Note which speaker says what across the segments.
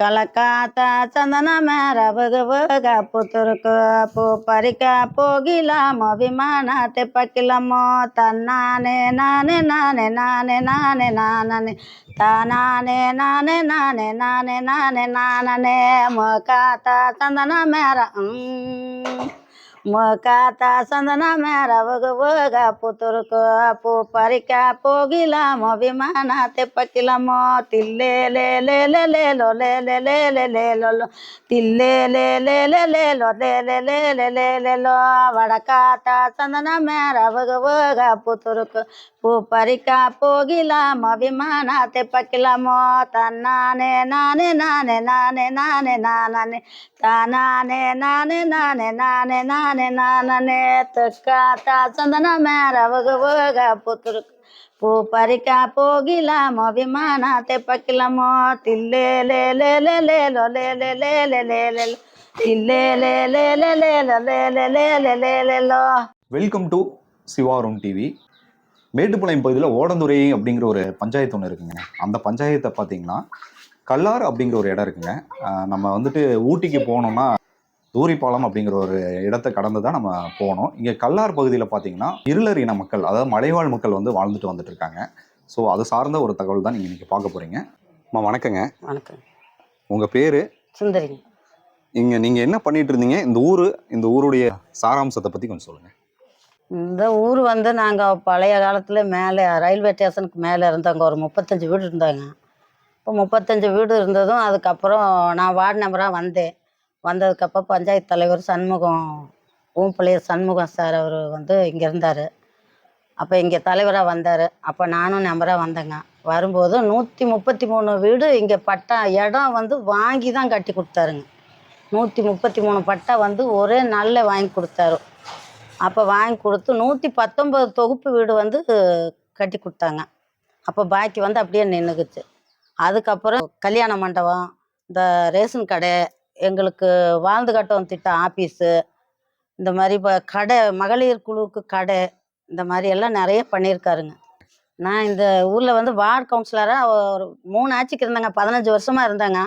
Speaker 1: కలకాత చందన మేర వగ పుతురుకు పూ పరిక పోగిలామో విమాన తెప్పకిలమో తన్నానే నానే నానే నానే నానే నాననే తానానే నానే నానే నానే నానే నాననే మోకాత చందన మేర ఉమ్. మోకాత చందన మేర వగ పుతురుకు పూ పరిక పోగిలామో విమాన తెప్పకిలమో తిల్లే లే లే లే లేలో లే లే లే లే లేలో తిల్లే లే లే లే లేలో లే లే లే లే లే లేలో వడకాత చందన మేర వగ పుతురుకు పూ పరిక పోగిలామో విమాన తెప్పకిలమో తన్నానే నానే నానే నానే నానే ನಾನೇ ನಾನೇ ತಕ್ಕ ತಾಸಂದನ ಮ್ಯಾರ ಒಗ ಒಗ ಪುತ್ರ ಪೂ ಪರಿಕ ಪೋಗಿಲ ಅಭಿಮಾನ ತೆಪ್ಪಕ್ಕಿಲ ಮೋ ತಿಲ್ಲೇ ಲೇ ಲೇ ಲೇ ಲೇ ಲೋ ಲೇ ಲೇ ಲೇ ಲೇ ಲೇ ಲೇ ತಿಲ್ಲೇ ಲೇ ಲೇ ಲೇ ಲೇ ಲೋ ಲೇ ಲೇ ಲೇ ಲೇ ಲೇ
Speaker 2: வெல்கம் டு சிவாரூம் டிவி மேட்டுப்பாளையம் பகுதியில் ஓடந்துறை அப்படிங்கிற ஒரு பஞ்சாயத்து ஒன்று இருக்குங்க அந்த பஞ்சாயத்தை பார்த்தீங்கன்னா கல்லார் அப்படிங்கிற ஒரு இடம் இருக்குங்க நம்ம வந்துட்டு ஊட்டிக்கு போனோம்னா தூரிப்பாலம் அப்படிங்கிற ஒரு இடத்தை கடந்து தான் நம்ம போனோம். இங்கே கல்லார் பகுதியில் பார்த்தீங்கன்னா இருளர் இன மக்கள் அதாவது மலைவாழ் மக்கள் வந்து வாழ்ந்துட்டு வந்துட்டு இருக்காங்க. ஸோ அது சார்ந்த ஒரு தகவல் தான் நீங்கள் இன்னைக்கு பார்க்க போறீங்க. அம்மா வணக்கங்க.
Speaker 1: வணக்கம்.
Speaker 2: உங்கள் பேர்?
Speaker 1: சுந்தரிங்க
Speaker 2: இங்கே நீங்கள் என்ன பண்ணிட்டு இருந்தீங்க? இந்த ஊர் இந்த ஊருடைய சாராம்சத்தை பற்றி கொஞ்சம் சொல்லுங்கள்
Speaker 1: இந்த ஊர் வந்து நாங்கள் பழைய காலத்தில் மேலே ரயில்வே ஸ்டேஷனுக்கு மேலே இருந்தவங்க ஒரு முப்பத்தஞ்சு வீடு இருந்தாங்க. இப்போ முப்பத்தஞ்சு வீடு இருந்ததும் அதுக்கப்புறம் நான் வார்டு நம்பராக வந்தேன். வந்ததுக்கப்புறம் பஞ்சாயத்து தலைவர் சண்முகம் ஊம்பிள்ளைய சண்முகம் சார் அவர் வந்து இங்கே இருந்தார். அப்போ இங்கே தலைவராக வந்தார். அப்போ நானும் நம்பராக வந்தேங்க. வரும்போது நூற்றி முப்பத்தி மூணு வீடு இங்கே பட்டா இடம் வந்து வாங்கி தான் கட்டி கொடுத்தாருங்க. நூற்றி முப்பத்தி மூணு பட்டா வந்து ஒரே நாளில் வாங்கி கொடுத்தாரு. அப்போ வாங்கி கொடுத்து நூற்றி பத்தொம்பது தொகுப்பு வீடு வந்து கட்டி கொடுத்தாங்க. அப்போ பாக்கி வந்து அப்படியே நின்றுக்குச்சு அதுக்கப்புறம் கல்யாண மண்டபம் இந்த ரேஷன் கடை எங்களுக்கு வாழ்ந்து கட்டவும் திட்டம் ஆஃபீஸு இந்த மாதிரி இப்போ கடை மகளிர் குழுவுக்கு கடை இந்த மாதிரி எல்லாம் நிறைய பண்ணியிருக்காருங்க. நான் இந்த ஊரில் வந்து வார்டு கவுன்சிலராக ஒரு மூணு ஆட்சிக்கு இருந்தேங்க பதினஞ்சு வருஷமாக இருந்தேங்க.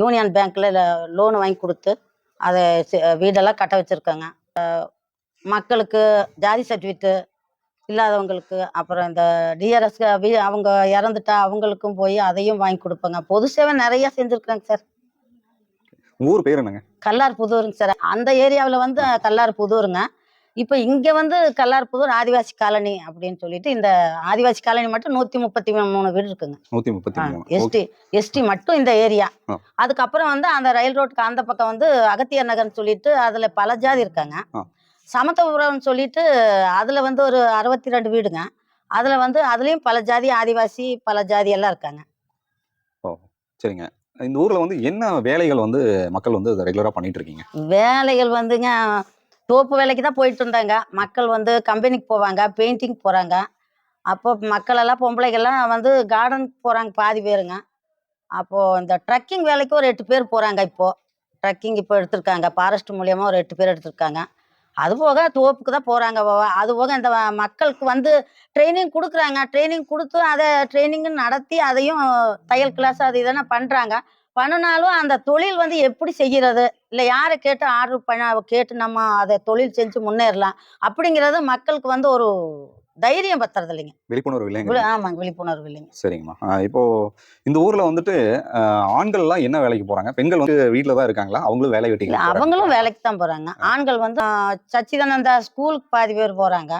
Speaker 1: யூனியன் பேங்க்கில் லோன் வாங்கி கொடுத்து அதை வீடெல்லாம் கட்ட வச்சுருக்காங்க. மக்களுக்கு ஜாதி சர்டிஃபிகேட்டு இல்லாதவங்களுக்கு அப்புறம் இந்த டிஆர்எஸ்க்கு அவங்க இறந்துட்டா அவங்களுக்கும் போய் அதையும் வாங்கி கொடுப்பேங்க. பொது சேவை நிறையா செஞ்சுருக்கேங்க சார்.
Speaker 2: ஊர் பேர் என்னங்க?
Speaker 1: கல்லார் புதூருங்க சார். அந்த ஏரியாவில் வந்து கல்லார் புதூருங்க. இப்போ இங்கே வந்து கல்லார் புதூர் ஆதிவாசி காலனி அப்படின்னு சொல்லிட்டு இந்த ஆதிவாசி காலனி மட்டும் நூற்றி முப்பத்தி மூணு வீடு இருக்குங்க.
Speaker 2: நூற்றி முப்பத்தி மூணு.
Speaker 1: எஸ்டி எஸ்டி மட்டும் இந்த ஏரியா. அதுக்கப்புறம் வந்து அந்த ரயில் ரோட்டுக்கு அந்த பக்கம் வந்து அகத்தியர் நகர்னு சொல்லிட்டு அதுல பல ஜாதி இருக்காங்க.
Speaker 2: ஆ.
Speaker 1: சமத்துவபுரம்னு சொல்லிட்டு அதுல வந்து ஒரு அறுபத்தி ரெண்டு வீடுங்க. அதுல வந்து அதுலயும் பல ஜாதி ஆதிவாசி பல ஜாதி எல்லாம் இருக்காங்க.
Speaker 2: சரிங்க. இந்த ஊர்ல வந்து என்ன வேலைகள் வந்து மக்கள் வந்து ரெகுலரா பண்ணிட்டு இருக்கீங்க
Speaker 1: வேலைகள் வந்துங்க தோப்பு வேலைக்கு தான் போயிட்டு இருந்தாங்க. மக்கள் வந்து கம்பெனிக்கு போவாங்க பெயிண்டிங் போறாங்க. அப்போ மக்கள் எல்லாம் பொம்பளைகள்லாம் வந்து கார்டனுக்கு போறாங்க பாதி பேருங்க. அப்போ இந்த ட்ரக்கிங் வேலைக்கு ஒரு எட்டு பேர் போறாங்க இப்போ. ட்ரக்கிங் இப்போ எடுத்திருக்காங்க. ஃபாரஸ்ட் மூலியமா ஒரு எட்டு பேர் எடுத்திருக்காங்க. அது போக தோப்புக்கு தான் போறாங்க. அது போக இந்த மக்களுக்கு வந்து ட்ரைனிங் கொடுக்குறாங்க. ட்ரைனிங் கொடுத்து அதை ட்ரைனிங் நடத்தி அதையும் தையல் கிளாஸ் அது இதெல்லாம் பண்றாங்க. பண்ணினாலும் அந்த தொழில் வந்து எப்படி செய்கிறது இல்லை யாரை கேட்டு ஆர்டர் பண்ண கேட்டு நம்ம அதை தொழில் செஞ்சு முன்னேறலாம் அப்படிங்கிறது மக்களுக்கு வந்து ஒரு தைரியம் பத்துறது இல்லைங்க.
Speaker 2: விழிப்புணர்வு இல்லைங்க.
Speaker 1: ஆமாங்க விழிப்புணர்வு இல்லைங்க.
Speaker 2: சரிங்கம்மா. இப்போ இந்த ஊர்ல வந்துட்டு ஆஹ் ஆண்கள் எல்லாம் என்ன வேலைக்கு போறாங்க? பெண்கள் வந்து வீட்ல தான் இருக்காங்களா? அவங்களும் வேலை வெட்டிக்கு
Speaker 1: அவங்களும் வேலைக்கு தான் போறாங்க. ஆண்கள் வந்து சச்சிதானந்தா ஸ்கூலுக்கு பாதி பேர் போறாங்க.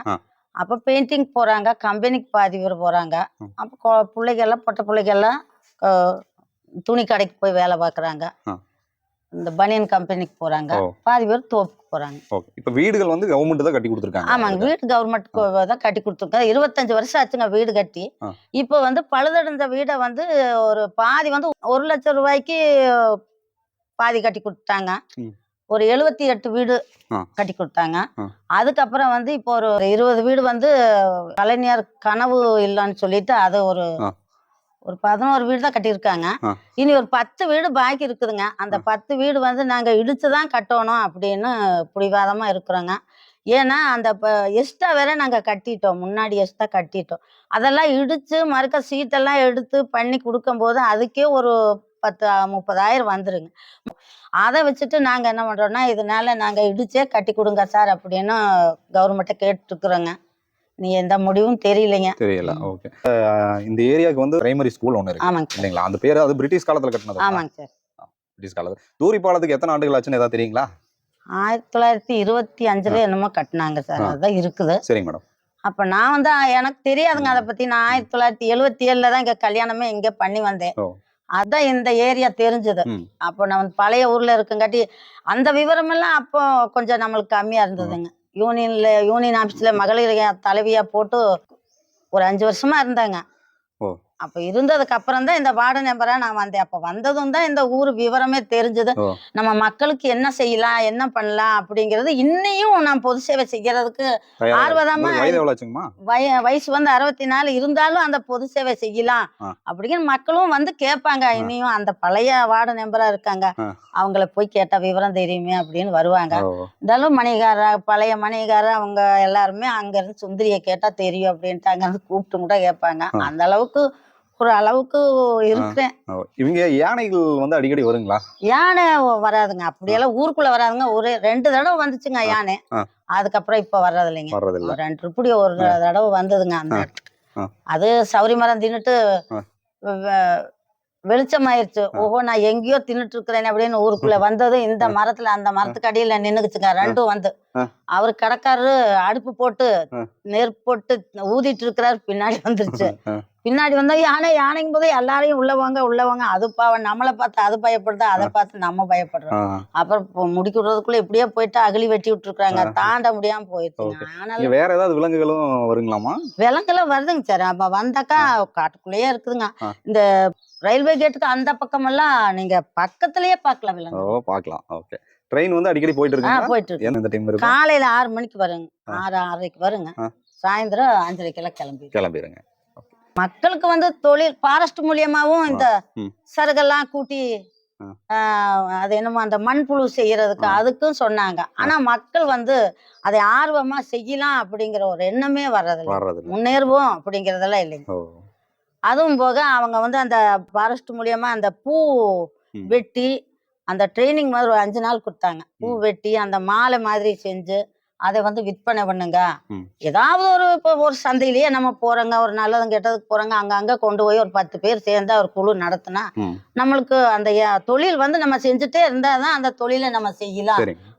Speaker 1: அப்ப பெயிண்டிங் போறாங்க கம்பெனிக்கு பாதி பேர் போறாங்க. அப்ப பிள்ளைகள்லாம் பொட்ட பிள்ளைகள்லாம் துணி கடைக்கு போய் வேலை பார்க்குறாங்க. இந்த பனியன் கம்பெனிக்கு போறாங்க. பாதி பேர் தோப்புக்கு போறாங்க
Speaker 2: இப்போ வீடுகள் வந்து கவர்மெண்ட் தான் கட்டி கொடுத்துருக்காங்க
Speaker 1: ஆமாங்க வீடு கவர்மெண்ட் தான் கட்டி கொடுத்துருக்காங்க இருபத்தஞ்சு வருஷம் ஆச்சுங்க வீடு கட்டி. இப்போ வந்து பழுதடைஞ்ச வீடை வந்து ஒரு பாதி வந்து ஒரு லட்சம் ரூபாய்க்கு பாதி கட்டி கொடுத்தாங்க. ஒரு எழுபத்தி எட்டு வீடு. கட்டி கொடுத்தாங்க. அதுக்கப்புறம் வந்து இப்போ ஒரு இருபது வீடு வந்து கலைஞர் கனவு இல்லைன்னு சொல்லிட்டு அது ஒரு. ஒரு பதினோரு வீடு தான் கட்டியிருக்காங்க. இனி ஒரு பத்து வீடு பாக்கி இருக்குதுங்க. அந்த பத்து வீடு வந்து நாங்க இடிச்சு தான் கட்டணும் அப்படின்னு பிடிவாதமா இருக்கிறோங்க. ஏன்னா அந்த எக்ஸ்ட்ரா வேற நாங்க கட்டிட்டோம். முன்னாடி எக்ஸ்ட்ரா கட்டிட்டோம். அதெல்லாம் இடிச்சு மறுக்க சீட்டெல்லாம் எடுத்து பண்ணி கொடுக்கும்போது அதுக்கே ஒரு பத்து முப்பதாயிரம் வந்துருங்க. அதை வச்சுட்டு நாங்கள் என்ன பண்ணுறோன்னா இதனால நாங்கள் இடிச்சே கட்டி கொடுங்க சார் அப்படின்னு கவர்மெண்ட்டை கேட்டுருக்குறோங்க. நீ எந்த முடிவும் தெரியலைங்க.
Speaker 2: தெரியல ஓகே இந்த ஏரியாவுக்கு வந்து பிரைமரி ஸ்கூல் ஒன்று இருக்கு.
Speaker 1: ஆமாங்க
Speaker 2: இல்லைங்களா? அந்த பேர் அது பிரிட்டிஷ் காலத்துல கட்டினது
Speaker 1: ஆமாங்க சார்.
Speaker 2: பிரிட்டிஷ் காலத்துல தூரி பாலத்துக்கு எத்தனை ஆண்டுகள் ஆச்சுன்னு ஏதாவது தெரியுங்களா?
Speaker 1: ஆயிரத்தி தொள்ளாயிரத்தி இருபத்தி அஞ்சுல என்னமோ கட்டினாங்க சார். அதுதான் இருக்குது.
Speaker 2: சரிங்க மேடம்.
Speaker 1: அப்போ நான் வந்து எனக்கு தெரியாதுங்க அதை பற்றி நான் ஆயிரத்தி தொள்ளாயிரத்தி எழுவத்தி ஏழில் தான் இங்கே கல்யாணமே இங்கே பண்ணி வந்தேன். அதான் இந்த ஏரியா தெரிஞ்சது. அப்போ நான் பழைய ஊரில் இருக்குங்காட்டி அந்த விவரமெல்லாம் அப்போ கொஞ்சம் நம்மளுக்கு கம்மியாக இருந்ததுங்க. யூனியன்ல யூனியன் ஆஃபீஸில் மகளிர் தலைவியாக போட்டு ஒரு அஞ்சு வருஷமா இருந்தாங்க. அப்போ இருந்ததுக்கு அப்புறம் தான் இந்த வார்டு நம்பரா நான் வந்தேன் அப்போ வந்ததும் தான் இந்த ஊர் விவரமே தெரிஞ்சது. நம்ம மக்களுக்கு என்ன செய்யலாம் என்ன பண்ணலாம் அப்படிங்கிறது இன்னையும் நான் பொது சேவை செய்யறதுக்கு
Speaker 2: ஆச்சுங்கம்மா
Speaker 1: வய வயசு வந்து அறுபத்தி நாலு இருந்தாலும் அந்த பொது சேவை செய்யலாம். அப்படின்னு மக்களும் வந்து கேட்பாங்க இனியும் அந்த பழைய வார்டு மெம்பரா இருக்காங்க. அவங்கள போய் கேட்டா விவரம் தெரியுமே அப்படின்னு வருவாங்க. இருந்தாலும் மணிகார பழைய மணிகார அவங்க எல்லாருமே அங்க இருந்து சுந்தரிய கேட்டா தெரியும் அப்படின்ட்டு அங்க இருந்து கூப்பிட்டு கூட கேட்பாங்க. அந்த அளவுக்கு ஒரு அளவுக்கு இருக்கிறேன்.
Speaker 2: இவங்க யானைகள் வந்து அடிக்கடி வருங்களா?
Speaker 1: யானை வராதுங்க. அப்படியெல்லாம் ஊருக்குள்ள வராதுங்க. ஒரு ரெண்டு தடவை வந்துச்சுங்க யானை. அதுக்கப்புறம் இப்ப வர்றது இல்லைங்க ரெண்டு இப்படி ஒரு தடவை வந்ததுங்க அந்த. அது சௌரி மரம் தின்னுட்டு வெளிச்சமாயிருச்சு. ஓஹோ நான் எங்கேயோ தின்னுட்டு இருக்கிறேன் அப்படின்னு ஊருக்குள்ள வந்தது. இந்த மரத்துல அந்த மரத்துக்கு அடியில நின்னுக்குச்சுங்க. ரெண்டும் வந்து. அவர் கடைக்காரரு அடுப்பு போட்டு. நெருப்பு போட்டு ஊதிட்டு இருக்கிறாரு. பின்னாடி வந்துருச்சு. பின்னாடி வந்தா யானை யானைக்கும் போது எல்லாரையும் உள்ளவங்க உள்ளவங்க அது பாவம் நம்மளை பார்த்து அது பயப்படுது? அதை பார்த்து நம்ம பயப்படுறோம். அப்புறம் முடிக்க விடுறதுக்குள்ள இப்படியே போயிட்டு அகலி வெட்டி விட்டுருக்காங்க. தாண்ட முடியாம போயிடுச்சுங்க. ஆனாலும்
Speaker 2: வேற ஏதாவது விலங்குகளும் வருங்களாமா
Speaker 1: விலங்குலாம் வருதுங்க சார். அப்ப வந்தாக்கா காட்டுக்குள்ளேயே இருக்குதுங்க. இந்த ரயில்வே கேட்டுக்கு அந்த பக்கமெல்லாம் நீங்க பக்கத்துலயே பார்க்கலாம்
Speaker 2: ஓ
Speaker 1: விலங்கு
Speaker 2: பார்க்கலாம். ஓகே. ட்ரெயின் வந்து அடிக்கடி போயிட்டு இருக்கு
Speaker 1: போயிட்டு இருக்கு
Speaker 2: இந்த டைம்
Speaker 1: காலையில ஆறு மணிக்கு வருங்க. ஆறு ஆறரைக்கு வருங்க. சாயந்தரம் அஞ்சரைக்கெல்லாம் கிளம்பி
Speaker 2: கிளம்பிடுங்க
Speaker 1: மக்களுக்கு வந்து தொழில் ஃபாரஸ்ட் மூலியமாவும் இந்த. சருகெல்லாம் கூட்டி அது என்னமோ அந்த மண்புழு செய்யறதுக்கு. அதுக்கும் சொன்னாங்க ஆனா மக்கள் வந்து அதை ஆர்வமா செய்யலாம் அப்படிங்கிற ஒரு எண்ணமே வர்றதில்லை முன்னேறுவோம் அப்படிங்கறதெல்லாம் இல்லைங்க அதுவும் போக அவங்க வந்து அந்த ஃபாரஸ்ட் மூலியமா அந்த பூ. வெட்டி அந்த ட்ரைனிங் மாதிரி ஒரு அஞ்சு நாள் கொடுத்தாங்க பூ. வெட்டி அந்த மாலை மாதிரி செஞ்சு அதை வந்து விற்பனை பண்ணுங்க. ஏதாவது ஒரு இப்போ ஒரு சந்தையிலேயே நம்ம போறோங்க ஒரு நல்லதும் கெட்டதுக்கு போறோங்க அங்கங்க கொண்டு போய் ஒரு பத்து பேர் சேர்ந்தா ஒரு குழு நடத்தினா நம்மளுக்கு அந்த ஏ- தொழில் வந்து நம்ம செஞ்சுட்டே இருந்தாதான் அந்த தொழிலை நம்ம செய்யலாம்.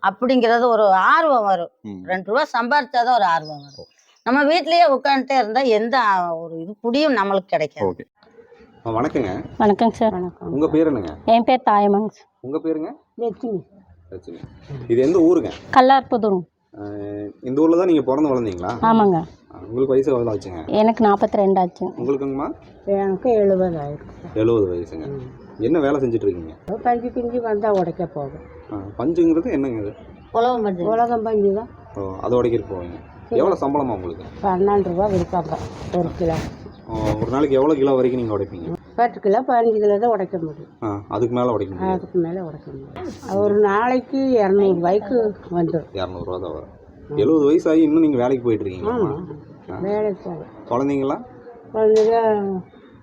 Speaker 1: அப்படிங்கிறது ஒரு ஆர்வம் வரும். ரெண்டு ரூபா சம்பாரிச்சாதான் ஒரு ஆர்வம் வரும். நம்ம வீட்லயே உட்காந்துட்டே இருந்தா எந்த ஒரு இது புடியும் நம்மளுக்கு கிடைக்காது.
Speaker 2: வணக்கங்க.
Speaker 3: வணக்கங்க சார்.
Speaker 1: வணக்கம்.
Speaker 2: உங்க பேர் என்னங்க?
Speaker 3: என் பேர் தாயமாங்க சார்.
Speaker 2: உங்க பேருங்க?
Speaker 1: லட்சுமி.
Speaker 2: லட்சுமி. இது எந்த ஊருங்க?
Speaker 3: கல்லார்புதூர்
Speaker 2: இந்த ஊர்ல தான் நீங்க பிறந்து வளர்ந்தீங்களா?
Speaker 3: ஆமாங்க.
Speaker 2: உங்களுக்கு வயசு எவ்வளோ ஆச்சுங்க?
Speaker 3: எனக்கு நாற்பத்தி ரெண்டு ஆச்சுங்க
Speaker 2: உங்களுக்குங்கம்மா?
Speaker 1: எனக்கு எழுபதாயிரம்
Speaker 2: எழுபது வயசுங்க. என்ன வேலை செஞ்சுட்டு இருக்கீங்க
Speaker 1: பஞ்சு பிஞ்சு வந்தா உடைக்க போகும்
Speaker 2: பஞ்சுங்கிறது என்னங்க இது?
Speaker 1: உலகம் பஞ்சு. உலகம் பஞ்சு தான்.
Speaker 2: ஓ அதை உடைக்கிட்டு போவீங்க. எவ்வளோ சம்பளமா உங்களுக்கு?
Speaker 1: பன்னெண்டு ரூபா விற்பாங்க ஒரு கிலோ.
Speaker 2: ஒரு நாளைக்கு எவ்வளோ கிலோ வரைக்கும் நீங்கள் உடைப்பீங்க?
Speaker 1: பத்து கிலோ பதினஞ்சு கிலோ தான் உடைக்க முடியும்.
Speaker 2: ஆ அதுக்கு மேலே உடைக்க முடியாது.
Speaker 1: அதுக்கு மேலே உடைக்க முடியும் ஒரு நாளைக்கு இரநூறு ரூபாய்க்கு வந்துடும்.
Speaker 2: இரநூறுவா தான் வரும். எழுபது வயசு ஆகி இன்னும் நீங்கள் வேலைக்கு போயிட்டு இருக்கீங்களா
Speaker 1: வேலைக்கு போகும்
Speaker 2: குழந்தைங்களா?
Speaker 1: குழந்தைங்க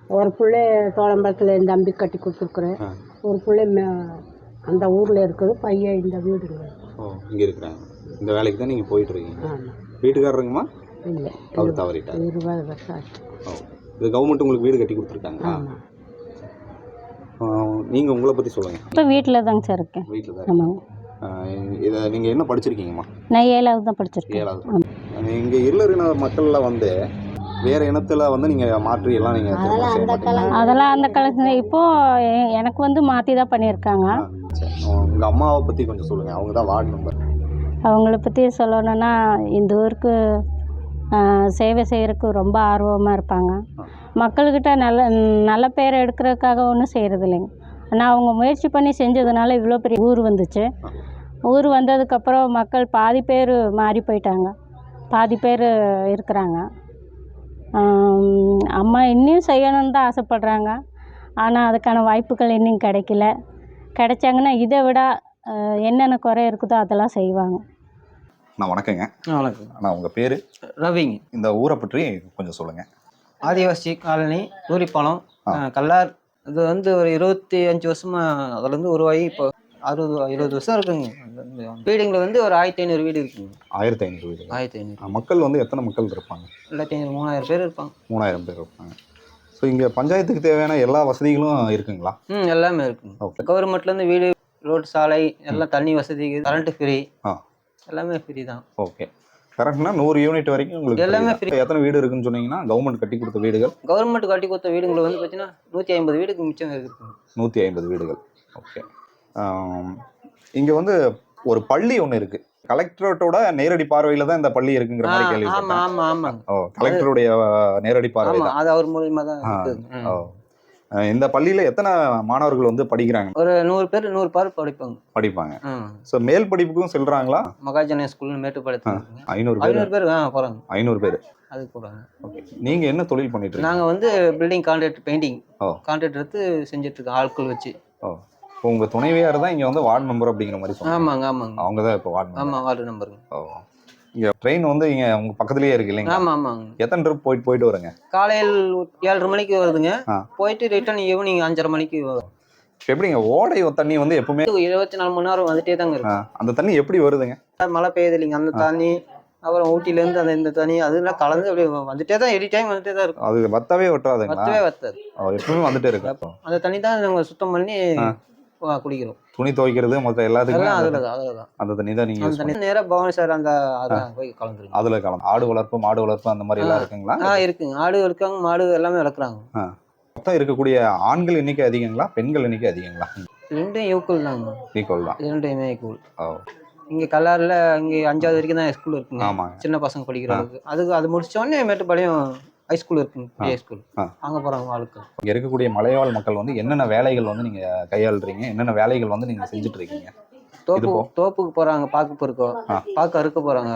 Speaker 1: ஒரு பிள்ளை தோளம்பரத்தில் என் தம்பி கட்டி கொடுத்துருக்குறேன்.
Speaker 2: ஆ.
Speaker 1: ஒரு பிள்ளை மே- அந்த ஊரில் இருக்குது பையன் இந்த வீடுங்க.
Speaker 2: ஓ இங்கே இருக்கிறாங்க. இந்த வேலைக்கு தான் நீங்கள் போயிட்டு இருக்கீங்க
Speaker 1: ஆமாம்
Speaker 2: வீட்டுக்காரருங்கம்மா?
Speaker 1: இல்லை
Speaker 2: அவர் தவறிட்டார்.
Speaker 1: இருபது வருஷம் ஆச்சு.
Speaker 2: ஓ. இது கவர்மெண்ட் உங்களுக்கு வீடு கட்டி கொடுத்துருக்காங்களா?
Speaker 1: ஆமாம்
Speaker 2: நீங்கள் உங்களை பற்றி சொல்லுங்கள்
Speaker 3: இப்போ வீட்டில் தாங்க சார் இருக்கேன்.
Speaker 2: வீட்டில் தான்
Speaker 3: ஆமாங்க
Speaker 2: இதை நீங்கள் என்ன படிச்சிருக்கீங்கம்மா?
Speaker 3: நான் ஏழாவது தான் படிச்சிருக்கேன்.
Speaker 2: ஏழாவது இங்கே இருளரின மக்களில் வந்து வேறு இனத்தில் வந்து நீங்கள் மாற்றி எல்லாம் நீங்கள்?
Speaker 3: அதெல்லாம் அந்த காலத்துல இப்போ எ- எனக்கு வந்து மாற்றி தான் பண்ணியிருக்காங்க.
Speaker 2: உங்கள் அம்மாவை பற்றி கொஞ்சம் சொல்லுங்கள் அவங்க தான் வார்டு நம்பர்
Speaker 3: அவங்கள பற்றி சொல்லணும்னா இந்த ஊருக்கு சேவை செய்கிறக்கு ரொம்ப ஆர்வமாக இருப்பாங்க. மக்கள்கிட்ட நல்ல நல்ல பேர் எடுக்கிறதுக்காக ஒன்றும் செய்கிறது இல்லைங்க ஆனால் அவங்க முயற்சி பண்ணி செஞ்சதுனால இவ்வளோ பெரிய ஊர் வந்துச்சு. ஊர் வந்ததுக்கப்புறம் மக்கள் பாதி பேர் மாறி போயிட்டாங்க. பாதி பேர் இருக்கிறாங்க. அம்மா இன்னும் செய்யணும்னு தான் ஆசைப்பட்றாங்க. ஆனால் அதுக்கான வாய்ப்புகள் இன்னும் கிடைக்கல. கிடைச்சாங்கன்னா இதை விட என்னென்ன குறை இருக்குதோ அதெல்லாம் செய்வாங்க.
Speaker 2: நான் வணக்கங்க.
Speaker 4: வணக்கம்.
Speaker 2: நான் உங்கள் பேர்?
Speaker 4: ரவிங்க.
Speaker 2: இந்த ஊரை பற்றி கொஞ்சம் சொல்லுங்கள்
Speaker 4: ஆதிவாசி காலனி தூரிப்பாலம் கல்லார். அது வந்து ஒரு இருபத்தி அஞ்சு வருஷமா அதுல இருந்து உருவாகி இப்போ அறுபது எழுபது வருஷம் இருக்குங்க. வீடுங்கள வந்து ஒரு ஆயிரத்தி ஐநூறு வீடு இருக்குங்க.
Speaker 2: ஆயிரத்தி ஐநூறு வீடுகள்
Speaker 4: ஆயிரத்தி ஐநூறு.
Speaker 2: மக்கள் வந்து எத்தனை மக்கள் இருப்பாங்க?
Speaker 4: ரெண்டாயிரத்தி ஐநூறு மூணாயிரம் பேர் இருப்பாங்க.
Speaker 2: மூணாயிரம் பேர் இருப்பாங்க. ஸோ இங்கே பஞ்சாயத்துக்கு தேவையான எல்லா வசதிகளும் இருக்குங்களா?
Speaker 4: ம் எல்லாமே இருக்குங்க. கவர்மெண்ட்லேருந்து வீடு ரோடு சாலை எல்லாம் தண்ணி வசதி கரண்ட்டு ஃப்ரீ.
Speaker 2: ஆ.
Speaker 4: எல்லாமே ஃப்ரீ தான்.
Speaker 2: ஓகே கரெக்ட்னா நூறு யூனிட் வரைக்கும் உங்களுக்கு
Speaker 4: எல்லாமே
Speaker 2: தான். எத்தனை வீடு இருக்குன்னு சொன்னீங்கன்னா கவர்மெண்ட் கட்டி கொடுத்த வீடுகள்.
Speaker 4: கவர்மெண்ட் கட்டி கொடுத்த வீடுங்களை வந்து பார்த்தீங்கன்னா நூற்றி ஐம்பது வீடுக்கு மிச்சம் இருக்குங்க
Speaker 2: நூற்றி ஐம்பது வீடுகள். ஓகே இங்கே வந்து ஒரு பள்ளி ஒன்று இருக்கு. கலெக்டரேட்டோட நேரடி பார்வையில் தான் இந்த பள்ளி இருக்குங்கிற மாதிரி கேள்விப்பட்டேன்.
Speaker 4: ஆமாம் ஆமாங்க.
Speaker 2: ஓ கலெக்டருடைய நேரடி பார்வை
Speaker 4: அது அவர் மூலியமாக தான் இருக்குது.
Speaker 2: ஓ இந்த பள்ளியில் எத்தனை மாணவர்கள் வந்து படிக்கிறாங்க?
Speaker 4: ஒரு நூறு பேர் நூறு பேர் படிப்பாங்க.
Speaker 2: படிப்பாங்க. ஸோ மேல் படிப்புக்கும் செல்றாங்களா?
Speaker 4: மகாஜன ஸ்கூல்னு மேட்டுப்பாளையத்துக்கு
Speaker 2: ஐநூறு
Speaker 4: ஐநூறு பேர் ஆ போகிறாங்க
Speaker 2: ஐநூறு பேர்.
Speaker 4: அதுக்கு போகிறாங்க
Speaker 2: ஓகே. நீங்க என்ன தொழில் பண்ணிட்டு
Speaker 4: நாங்கள் வந்து பில்டிங் கான்ட்ராக்ட் பெயிண்டிங். கான்ட்ராக்ட் எடுத்து செஞ்சுட்டு இருக்கோம் ஆட்கள் வச்சு.
Speaker 2: ஓ. இப்போ உங்க துணைவியார் தான் இங்க வந்து வார்டு மெம்பர் அப்படிங்கிற மாதிரி
Speaker 4: ஆமாங்க ஆமாங்க.
Speaker 2: அவங்க தான் இப்போ வார்டு
Speaker 4: ஆமாம் வார்டு நம்பருங்க
Speaker 2: ஓ. இங்க ட்ரெயின் வந்து இங்க உங்க பக்கத்துலயே இருக்கு இல்லைங்களா?
Speaker 4: ஆமாம் ஆமாங்க.
Speaker 2: எத்தனை ட்ரிப் போயிட்டு போயிட்டு வருங்க?
Speaker 4: காலையில் ஏழரை மணிக்கு வருதுங்க. போயிட்டு ரிட்டர்ன் ஈவினிங் அஞ்சரை மணிக்கு வரும்.
Speaker 2: எப்படிங்க? ஓடை தண்ணி வந்து எப்பவுமே
Speaker 4: இருபத்தி நாலு மணி நேரம் வந்துட்டே தாங்க இருக்கும்.
Speaker 2: அந்த தண்ணி எப்படி வருதுங்க?
Speaker 4: மழை பெய்யுது இல்லைங்க அந்த தண்ணி அப்புறம் ஊட்டிலேருந்து அந்த இந்த தண்ணி அதெல்லாம் கலந்து அப்படியே வந்துட்டே தான் எனி டைம் வந்துட்டே தான் இருக்கும்.
Speaker 2: அது வத்தவே வட்டாதுங்களா
Speaker 4: வத்தவே வத்தாது.
Speaker 2: எப்பவுமே வந்துட்டே இருக்கு
Speaker 4: அந்த தண்ணி தான் நாங்கள் சுத்தம் பண்ணி குடிக்கிறோம்.
Speaker 2: துணி துவைக்கிறது மொத்த எல்லாத்துக்குமே அந்த-
Speaker 4: தான் தான்
Speaker 2: தண்ணி தான் நீங்க
Speaker 4: நேராக பவானி சார் அந்த போய் கலந்துருங்க.
Speaker 2: அதுல கலந்து ஆடு வளர்ப்பு மாடு வளர்ப்பு அந்த மாதிரி எல்லாம் இருக்குங்களா?
Speaker 4: ஆ இருக்குங்க. ஆடு இருக்காங்க மாடு எல்லாமே வளர்க்குறாங்க.
Speaker 2: மொத்தம் இருக்கக்கூடிய ஆண்கள் எண்ணிக்கை அதிகங்களா பெண்கள் எண்ணிக்கை அதிகங்களா?
Speaker 4: ரெண்டும் ஈக்குவல் தாங்க.
Speaker 2: ஈக்குவல் தான்.
Speaker 4: இரண்டுமே ஈக்குவல்
Speaker 2: ஓ.
Speaker 4: இங்கே கல்லாரில் இங்கே அஞ்சாவது வரைக்கும் தான் ஸ்கூல் இருக்குங்க.
Speaker 2: ஆமாங்க.
Speaker 4: சின்ன பசங்க படிக்கிற அளவுக்கு. அதுக்கு அது முடிச்ச உடனே மேட்டுப்பாளையம் ஹை ஸ்கூல் இருக்குங்க பெரிய ஸ்கூல். அங்கே போகிறாங்க ஆளுக்கு
Speaker 2: இங்க இருக்கக்கூடிய மலைவாழ் மக்கள் வந்து என்னென்ன வேலைகள் வந்து நீங்க கையாளுறீங்க என்னென்ன வேலைகள் வந்து நீங்க செஞ்சுட்டு இருக்கீங்க
Speaker 4: தோப்பு தோப்புக்கு போகிறாங்க பாக்கு பொறுக்கோ. பாக்கு அறுக்க போகிறாங்க.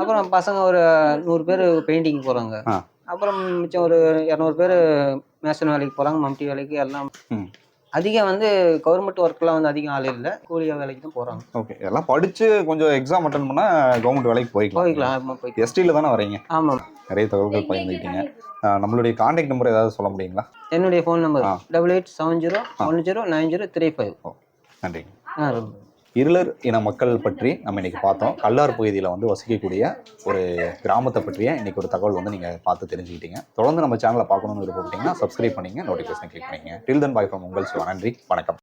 Speaker 4: அப்புறம் பசங்க ஒரு நூறு பேர் பெயிண்டிங் போகிறாங்க. அப்புறம் மிச்சம் ஒரு இரநூறு பேர் மேசன் வேலைக்கு போகிறாங்க மம்டி வேலைக்கு எல்லாம். அதிகம் வந்து கவர்மெண்ட் ஒர்க்லாம் வந்து அதிகம் ஆள் இல்லை. கூலியா வேலைக்கு தான் போகிறாங்க
Speaker 2: ஓகே எல்லாம் படிச்சு கொஞ்சம் எக்ஸாம் அட்டன் பண்ணா கவர்மெண்ட் வேலைக்கு போய்க்கலாம்.
Speaker 4: போய்க்கலாம் ஆமாம் போய்க்கலாம்.
Speaker 2: எஸ்டியில் தானே வரீங்க?
Speaker 4: ஆமாம்
Speaker 2: நிறைய தகவல்கள் பயந்துக்கிட்டீங்க நம்மளுடைய காண்டாக்ட் நம்பர் ஏதாவது சொல்ல முடியுங்களா?
Speaker 4: என்னுடைய phone
Speaker 2: number.
Speaker 4: Double eight seven zero one zero nine zero three five
Speaker 2: நன்றி
Speaker 4: ஆ ரொம்ப
Speaker 2: இருளர் இன மக்கள் பற்றி நம்ம இன்னைக்கு பார்த்தோம். கல்லார் பகுதியில் வந்து வசிக்கக்கூடிய ஒரு கிராமத்தை பற்றிய இன்னைக்கு ஒரு தகவல் வந்து நீங்கள் பார்த்து தெரிஞ்சுக்கிட்டீங்க. தொடர்ந்து நம்ம சேனலை பார்க்கணும்னு விருப்பப்பட்டீங்கன்னா சப்ஸ்கிரைப் பண்ணிங்க நோட்டிஃபிகேஷன் கிளிக் பண்ணிங்க. டில் தன் பாய் ஃப்ரம் உங்கள் சிவா. நன்றி வணக்கம்.